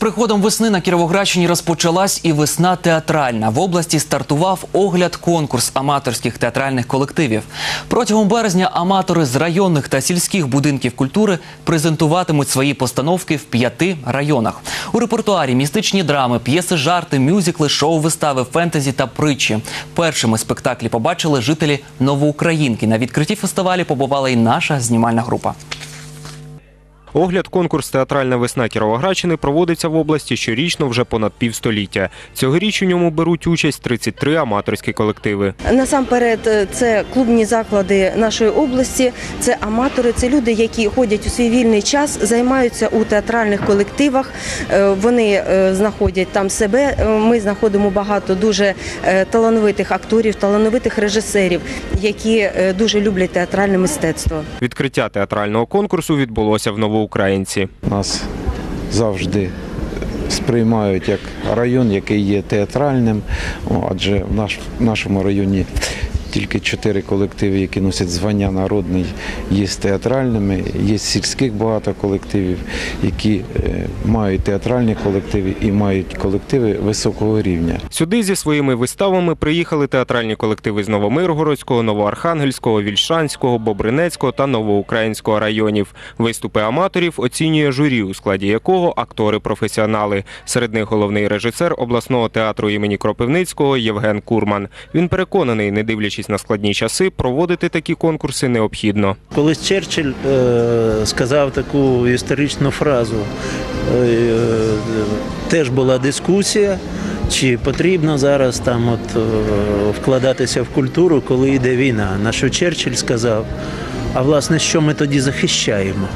приходом весни на Кіровоградщині розпочалась і весна театральна. В області стартував огляд конкурс аматорських театральних колективів. Протягом березня аматори з районних та сільських будинків культури презентуватимуть свої постановки в п'яти районах. У репертуарі містичні драми, п'єси, жарти, мюзикли, шоу-вистави, фентезі та притчі. Першими спектаклі побачили жителі Новоукраїнки. На відкритті фестивалю побувала і наша знімальна група. Огляд конкурс Театральна весна Кіровоградщини проводиться в області щорічно вже понад півстоліття. Цьогоріч у ньому беруть участь 33 аматорські колективи. Насамперед, е, це клубні заклади нашої області, це аматори, це люди, які ходять у свій вільний час, займаються у театральних колективах. Е, Вони е, знаходять там себе. Ми знаходимо багато дуже талановитих акторів, талановитих режисерів, які дуже люблять театральне мистецтво. Відкриття театрального конкурсу відбулося в Новоукраїнці. Нас завжди сприймають як район, який є театральним, адже в нашому районі тільки чотири колективи, які носять звання народний, є театральними, є сільських багато колективів, які е, мають театральні колективи і мають колективи високого рівня. Сюди зі своїми виставами приїхали театральні колективи з Новомиргородського, Новоархангельського, Вільшанського, Бобринецького та Новоукраїнського районів. Виступи аматорів оцінює журі, у складі якого актори-професіонали. Серед них головний режисер обласного театру імені Кропивницького Євген Курман. Він переконаний, не дивлячись на складні часи, проводити такі конкурси необхідно. Колись Черчилль е, сказав таку історичну фразу. Е, е, теж була дискусія, чи потрібно зараз там от, вкладатися в культуру, коли йде війна. На що Черчилль сказав, а власне, що ми тоді захищаємо?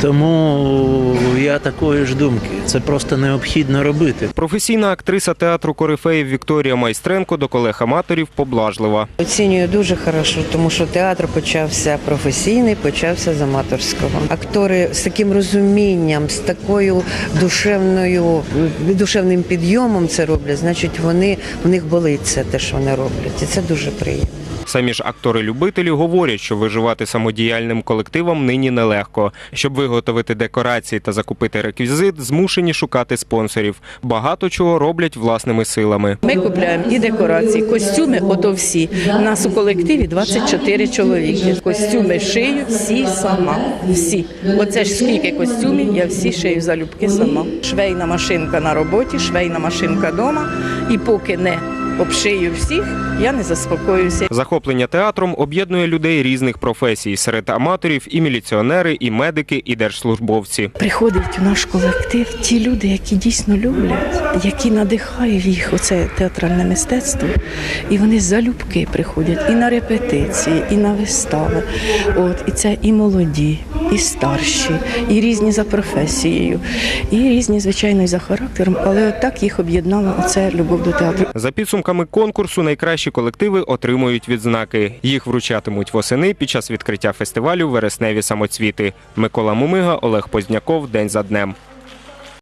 Тому я такої ж думки. Це просто необхідно робити. Професійна актриса театру Корифеїв Вікторія Майстренко до колег аматорів поблажлива. Оцінюю дуже хорошо, тому що театр почався професійний, почався з аматорського. Актори з таким розумінням, з такою душевною душевним підйомом це роблять. Значить, вони в них болить це те, що вони роблять, і це дуже приємно. Самі ж актори-любителі говорять, що виживати самодіяльним колективам нині нелегко. Щоб виготовити декорації та закупити реквізит, змушені шукати спонсорів. Багато чого роблять власними силами. Ми купляємо і декорації, костюми, ото всі. У нас у колективі 24 чоловіки. Костюми шию всі сама. Всі. Оце ж скільки костюмів, я всі шию залюбки сама. Швейна машинка на роботі, швейна машинка вдома. І поки не обшию всіх, я не заспокоюся. Захоплення театром об'єднує людей різних професій. Серед аматорів і міліціонери, і медики, і держслужбовці. Приходять у наш колектив ті люди, які дійсно люблять, які надихають їх оце театральне мистецтво. І вони залюбки приходять і на репетиції, і на вистави. От, і це і молоді, і старші, і різні за професією, і різні, звичайно, і за характером. Але так їх об'єднала оце любов до театру. За підсумками конкурсу найкращі колективи отримують відзнаки. Їх вручатимуть восени під час відкриття фестивалю Вересневі самоцвіти. Микола Мумига, Олег Позняков. День за днем.